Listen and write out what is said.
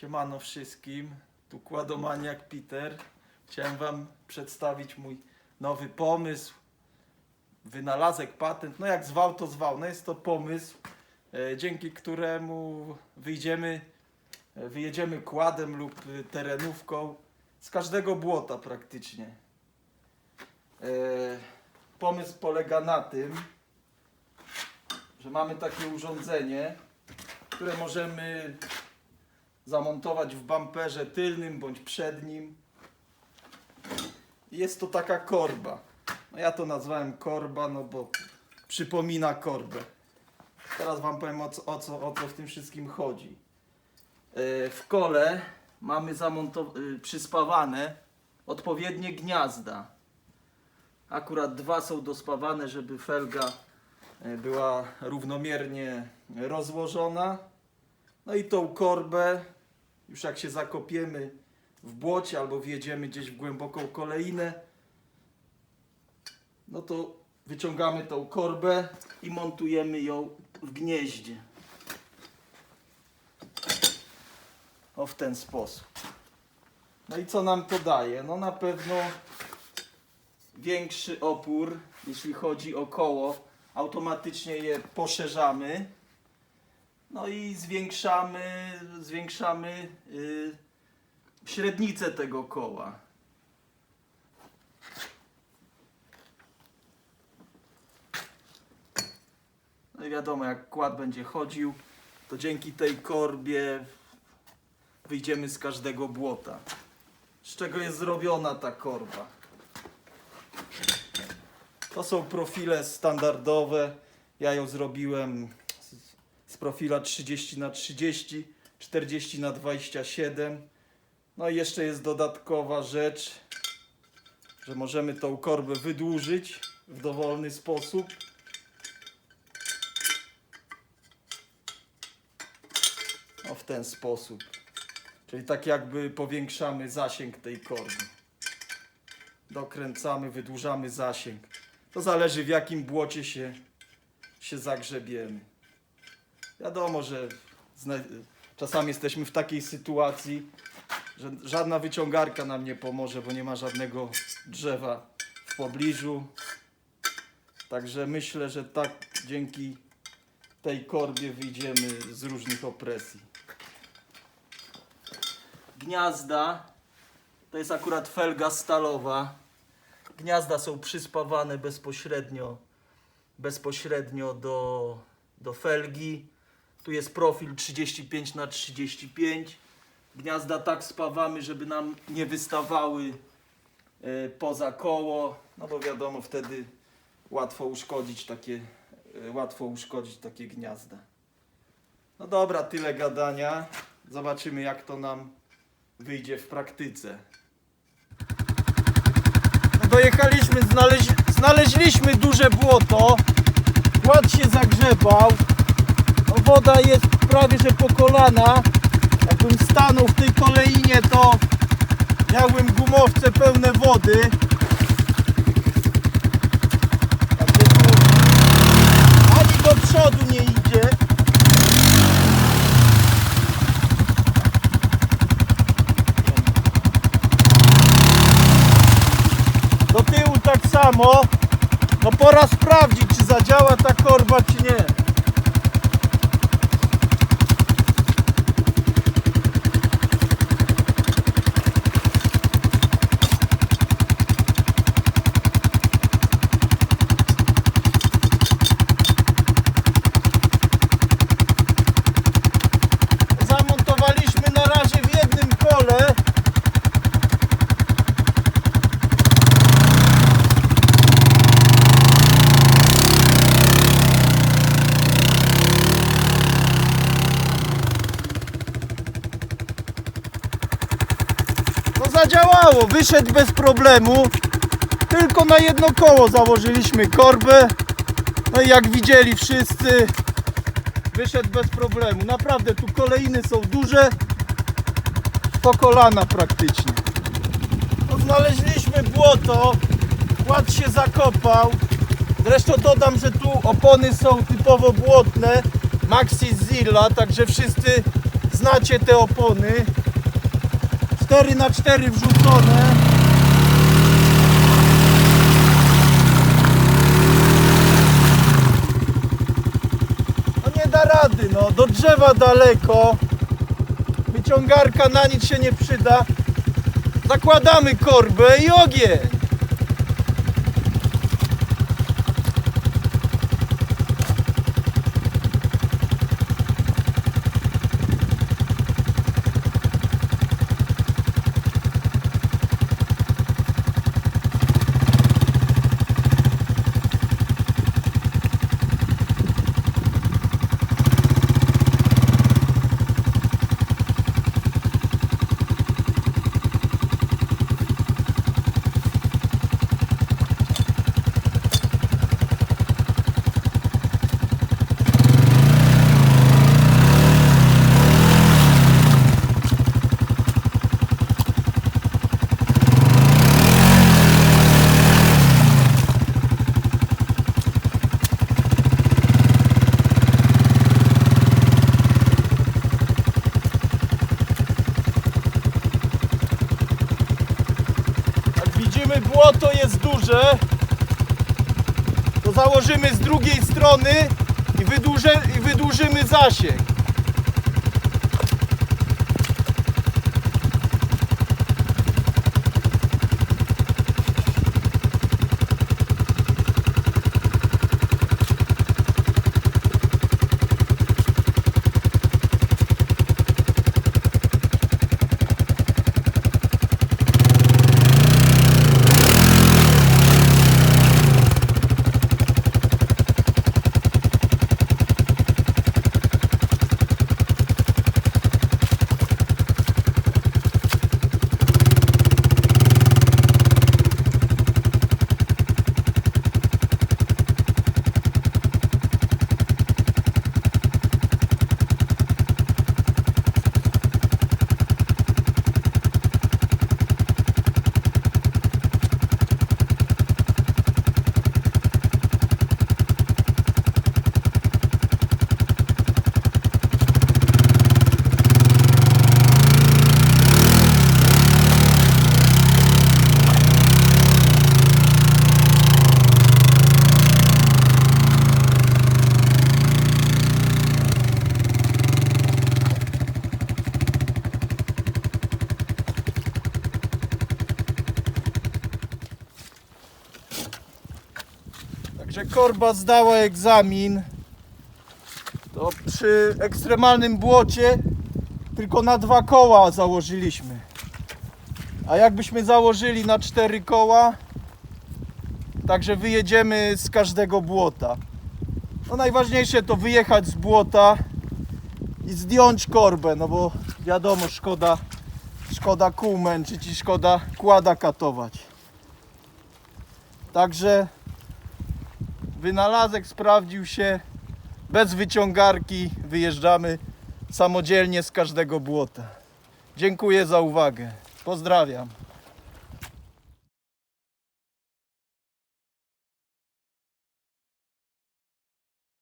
Siemano wszystkim, tu Kładomaniak Peter. Chciałem Wam przedstawić mój nowy pomysł, wynalazek, patent, no jak zwał to zwał. No jest to pomysł, e, dzięki któremu wyjdziemy, e, wyjedziemy kładem lub terenówką z każdego błota praktycznie. E, pomysł polega na tym, że mamy takie urządzenie, które możemy zamontować w bamperze tylnym bądź przednim. Jest to taka korba. No ja to nazwałem korba, no bo przypomina korbę. Teraz wam powiem o co, o co, o co w tym wszystkim chodzi. Yy, W kole mamy yy, przyspawane odpowiednie gniazda. Akurat dwa są dospawane, żeby felga yy, była równomiernie rozłożona. No i tą korbę, już jak się zakopiemy w błocie albo wjedziemy gdzieś w głęboką koleinę, no to wyciągamy tą korbę i montujemy ją w gnieździe. O w ten sposób. No i co nam to daje? No na pewno większy opór, jeśli chodzi o koło. Automatycznie je poszerzamy. No i zwiększamy, zwiększamy y, średnicę tego koła. No i wiadomo, jak kład będzie chodził, to dzięki tej korbie wyjdziemy z każdego błota. Z czego jest zrobiona ta korba? To są profile standardowe. Ja ją zrobiłem z, profila 30 na 30 40 na 27 No i jeszcze jest dodatkowa rzecz, że możemy tą korbę wydłużyć w dowolny sposób. O w ten sposób. Czyli tak jakby powiększamy zasięg tej korby. Dokręcamy, wydłużamy zasięg. To zależy w jakim błocie się, się zagrzebiemy. Wiadomo, że czasami jesteśmy w takiej sytuacji, że żadna wyciągarka nam nie pomoże, bo nie ma żadnego drzewa w pobliżu. Także myślę, że tak dzięki tej korbie wyjdziemy z różnych opresji. Gniazda to jest akurat felga stalowa. Gniazda są przyspawane bezpośrednio, bezpośrednio do, do felgi. Tu jest profil 35 na 35 Gniazda tak spawamy, żeby nam nie wystawały e, poza koło, no bo wiadomo, wtedy łatwo uszkodzić takie, e, łatwo uszkodzić takie gniazda. No dobra, tyle gadania. Zobaczymy jak to nam wyjdzie w praktyce. No dojechaliśmy, znaleź, znaleźliśmy duże błoto. Kład się zagrzebał. Woda jest prawie że po kolana. Jakbym stanął w tej kolejnie, to miałbym gumowce pełne wody. Także tu ani do przodu nie idzie. Do tyłu tak samo. No pora sprawdzić, czy zadziała ta korba, czy nie. Zamontowaliśmy na razie w jednym kole. No zadziałało, wyszedł bez problemu. Tylko na jedno koło założyliśmy korbę. No i jak widzieli wszyscy, wyszedł bez problemu. Naprawdę tu kolejny są duże, po kolana praktycznie. No, znaleźliśmy błoto, kład się zakopał. Zresztą dodam, że tu opony są typowo błotne, Maxi Zilla, także wszyscy znacie te opony. 4 na 4 wrzucone. No nie da rady, no. Do drzewa daleko. Wyciągarka na nic się nie przyda. Zakładamy korbę i ogień. Błoto jest duże, to założymy z drugiej strony i, wydłuże, i wydłużymy zasięg. Także korba zdała egzamin. To przy ekstremalnym błocie tylko na dwa koła założyliśmy. A jakbyśmy założyli na cztery koła, także wyjedziemy z każdego błota. No najważniejsze to wyjechać z błota i zdjąć korbę, no bo wiadomo, szkoda, szkoda kół męczyć i szkoda kłada katować. Także Wynalazek sprawdził się. Bez wyciągarki wyjeżdżamy samodzielnie z każdego błota. Dziękuję za uwagę. Pozdrawiam.